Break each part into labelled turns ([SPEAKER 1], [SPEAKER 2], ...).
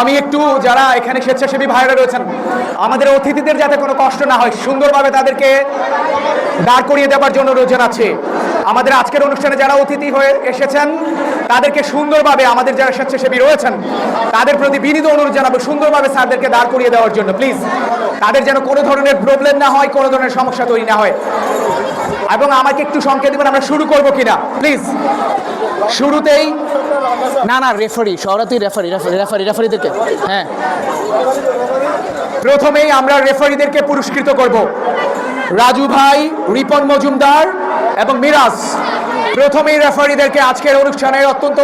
[SPEAKER 1] আমি একটু যারা এখানে স্বেচ্ছাসেবী ভাইরা রয়েছেন, আমাদের অতিথিদের যাতে কোনো কষ্ট না হয়, সুন্দরভাবে তাদেরকে দাঁড় করিয়ে দেওয়ার জন্য রোজন আছে। আমাদের আজকের অনুষ্ঠানে যারা অতিথি হয়ে এসেছেন, তাদেরকে সুন্দরভাবে, আমাদের যারা স্বেচ্ছাসেবী রয়েছেন, তাদের প্রতি বিনীত অনুরোধ জানাব, সুন্দরভাবে স্যারদেরকে দাঁড় করিয়ে দেওয়ার জন্য, প্লিজ। তাদের যেন কোনো ধরনের প্রবলেম না হয়, কোনো ধরনের সমস্যা তৈরি না হয়। এবং আমাকে একটু সংকেত দেবেন, আমরা শুরু করব কিনা? প্লিজ। শুরুতেই
[SPEAKER 2] না না রেফারি সরাতেই রেফারি রেফারি রেফারি রেফারিদেরকে হ্যাঁ।
[SPEAKER 1] প্রথমেই আমরা রেফারিদেরকে পুরস্কৃত করব। রাজু ভাই, রিপন মজুমদার এবং মিরাজ। প্রথমেই রেফারিদেরকে আজকের অনুষ্ঠানের অত্যন্ত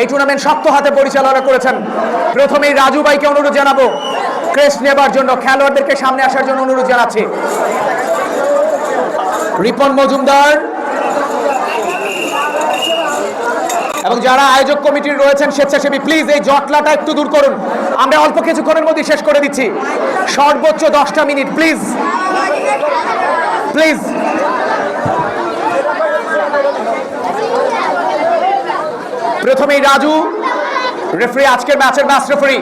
[SPEAKER 1] এই টুর্নামেন্ট শক্ত হাতে পরিচালনা করেছেন। প্রথমেই রাজু ভাইকে অনুরোধ জানাব ক্রেস্ট নেবার জন্য, খেলোয়াড়দেরকে সামনে আসার জন্য অনুরোধ জানাচ্ছি। রিপন মজুমদার এবং যারা আয়োজক কমিটির রয়েছেন স্বেচ্ছাসেবী প্লিজ এই জটলাটা একটু দূর করুন। আমরা অল্প কিছুক্ষণের মধ্যে শেষ করে দিচ্ছি। সর্বোচ্চ দশটা মিনিট প্লিজ প্লিজ প্রথমেই রাজু রেফারি আজকের ম্যাচের ম্যাচ রেফারি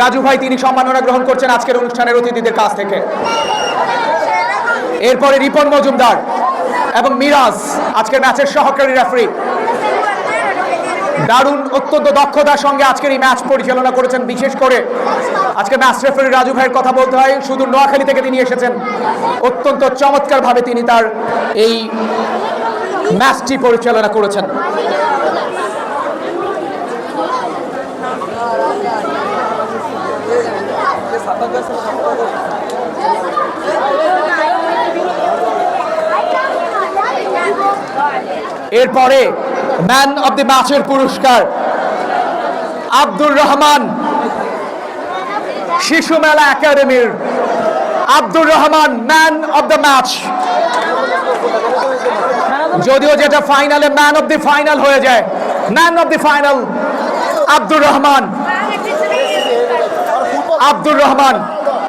[SPEAKER 1] রাজু ভাই, তিনি সম্মাননা গ্রহণ করছেন আজকের অনুষ্ঠানের অতিথিদের কাছ থেকে। এরপরে রিপন মজুমদার এবং মিরাজ, আজকের ম্যাচের সহকারী রেফারি দারুণ, অত্যন্ত দক্ষতার সঙ্গে আজকের এই ম্যাচ পরিচালনা করেছেন, বিশেষ করে আজকে ম্যাচ রেফারি রাজু ভাইয়ের কথা বলতে হয়। শুধু নোয়াখালী থেকে তিনি এসেছেন। অত্যন্ত চমৎকারভাবে তিনি তার এই ম্যাচটি পরিচালনা করেছেন। এরপরে ম্যান অব দি ম্যাচের পুরস্কার। আব্দুর রহমান, শিশু মেলা একাডেমির। Abdur Rahman, man of the match. যদিও যেটা ফাইনালে ম্যান অব দি ফাইনাল হয়ে যায়। Man of the final, Abdur Rahman. Abdur Rahman.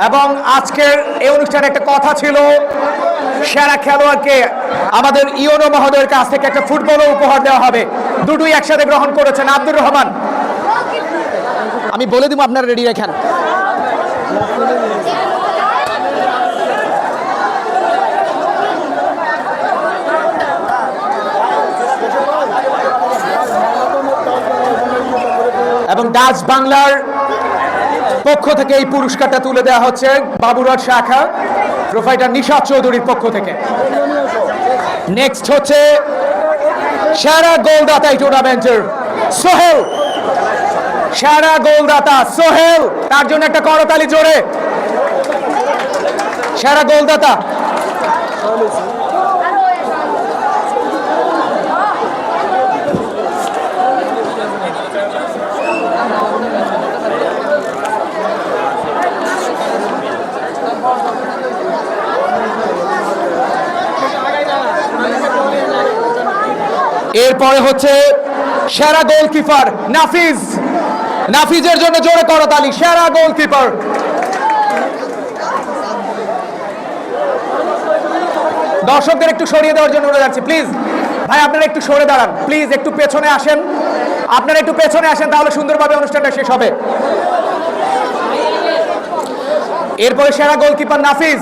[SPEAKER 1] এবং আজকের এই অনুষ্ঠানে একটা কথা ছিল সেরা খেলোয়াড়কে আমাদের ইওনো মহোদয়ের কাছ থেকে একটা ফুটবলও উপহার দেওয়া হবে। দুটোই একসাথে গ্রহণ করেছেন আব্দুর রহমান।
[SPEAKER 2] আমি বলে দিব আপনারা রেডি রাখেন।
[SPEAKER 1] এবং ডাচ বাংলার পক্ষ থেকে এই পুরস্কারটা তুলে দেওয়া হচ্ছে বাবুরাট শাখা প্রোফাইটার নিশা চৌধুরীর পক্ষ থেকে। নেক্সট হচ্ছে সেরা গোলদাতা এই টুর্নামেন্টের সোহেল। সেরা গোলদাতা সোহেল, তার জন্য একটা করতালি জোরে। সেরা গোলদাতা। এরপরে হচ্ছে সেরা গোলকিপার নাফিজ। নাফিজের জন্য জোরে করতালি সেরা গোলকিপার। দর্শকদের একটু সরিয়ে দেওয়ার জন্য অনুরোধ যাচ্ছি প্লিজ ভাই, আপনারা একটু সরে দাঁড়ান প্লিজ একটু পেছনে আসেন। আপনারা একটু পেছনে আসেন, তাহলে সুন্দরভাবে অনুষ্ঠানটা শেষ হবে। এরপরে সেরা গোলকিপার নাফিজ।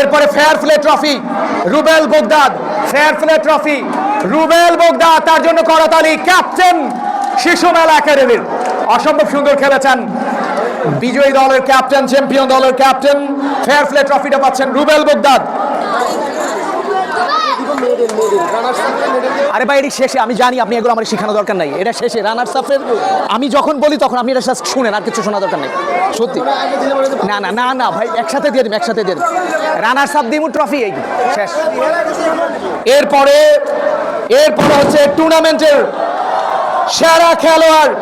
[SPEAKER 1] এরপরে fair play trophy Rubel Bogdad fair play trophy Rubel Bogdad, তার জন্য করতালি ক্যাপ্টেন শিশু মেলা একাডেমির। অসম্ভব সুন্দর খেলেছেন। বিজয়ী দলের ক্যাপ্টেন চ্যাম্পিয়ন দলের ক্যাপ্টেন ফেয়ার প্লে ট্রফিটা পাচ্ছেন রুবেল বোগদাদ।
[SPEAKER 2] আরে ভাই এটি শেষে, আমি জানি আপনি এগুলো আমার শেখানো দরকার নাই। এটা শেষে রানার সাফের আমি যখন বলি তখন আপনি এটা শুনেন, আর কিছু শোনা দরকার নেই। সত্যি। না না না না, ভাই, একসাথে দিয়ে দিন, একসাথে দিয়ে দিন। রানার সাপ দিমু ট্রফি এই শেষ।
[SPEAKER 1] এরপরে এরপরে হচ্ছে টুর্নামেন্টের সেরা খেলোয়াড়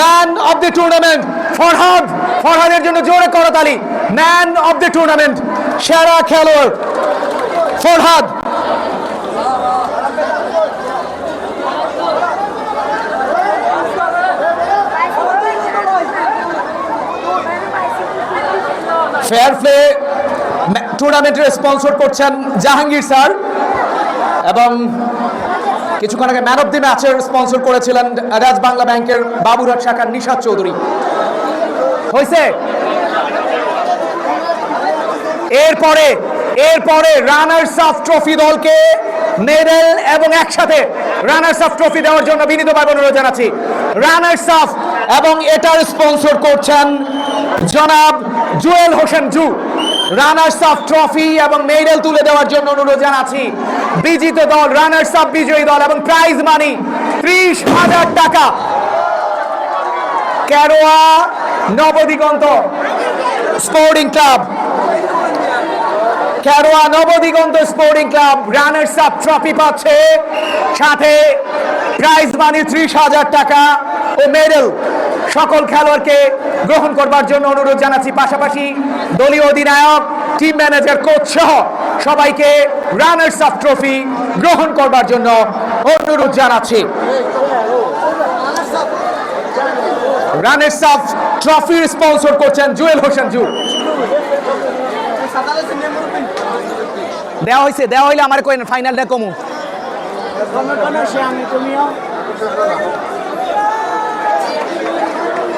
[SPEAKER 1] man of the tournament Farhad. ফরহাদের জন্য জোরে করতালি ম্যান অফ দ্য টুর্নামেন্ট সেরা খেলোয়াড়, ফরহাদ। ফেয়ার প্লে টুর্নামেন্টের স্পন্সর করছেন জাহাঙ্গীর স্যার এবং কিছুক্ষণ আগে ম্যান অফ দি ম্যাচের স্পন্সর করেছিলেন রাজ বাংলা ব্যাংকের বাবুরহাট শাখার নিশাদ চৌধুরী। হয়েছে এরপরে এরপরে রানার্স আপ ট্রফি দলকে মেডেল এবং একসাথে রানার্স আপ ট্রফি দেওয়ার জন্য বিনীতভাবে অনুরোধ জানাচ্ছি। রানার্স আপ এবং এটার স্পন্সর করছেন জনাব জুয়েল হোসেন জু। রানার্স আপ ট্রফি এবং মেডেল তুলে দেওয়ার জন্য অনুরোধ জানাচ্ছি। বিজিত দল রানার্স আপ বিজয়ী দল এবং প্রাইজ মানি ত্রিশ হাজার টাকা। Kheroa Nabadiganta sporting club Kheroa Nabadiganta sporting club runners up trophy পাচ্ছে। সাথে প্রাইজ মানি ত্রিশ হাজার টাকা। ও মেডেল। সকল খেলোয়াড়কে গ্রহণ করবার জন্য অনুরোধ জানাচ্ছি। পাশাপাশি দলীয় অধিনায়ক টিম ম্যানেজার কোচ সহ সবাইকে রানার্স আপ ট্রফি গ্রহণ করবার জন্য অনুরোধ জানাচ্ছি। রানার্স আপ ট্রফির স্পন্সর করছেন জুয়েল হোসেন জু।
[SPEAKER 2] দেওয়া হয়েছে দেওয়া হইলে আমার কই ফাইনালটা কমু।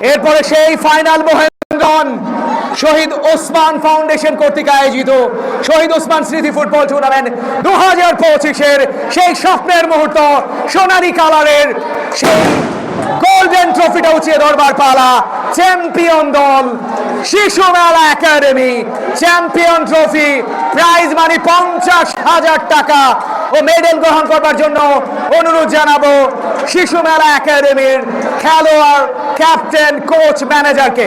[SPEAKER 1] এরপরে সেই ফাইনাল মহেন্দ্রন শহীদ ওসমান ফাউন্ডেশন কর্তৃক আয়োজিত শহীদ ওসমান স্মৃতি ফুটবল টুর্নামেন্ট দু হাজার পঁচিশের সেই স্বপ্নের মুহূর্ত সোনালী কালারের সেই গোল্ডেন ট্রফিটা উঠিয়ে ধরবার পালা চ্যাম্পিয়ন দল Shishu Mela academy champion trophy prize money পঞ্চাশ হাজার টাকা ও মেডেল গ্রহণ করবার জন্য অনুরোধ জানাব শিশু মেলা একাডেমির খেলোয়াড় ক্যাপ্টেন কোচ ম্যানেজারকে।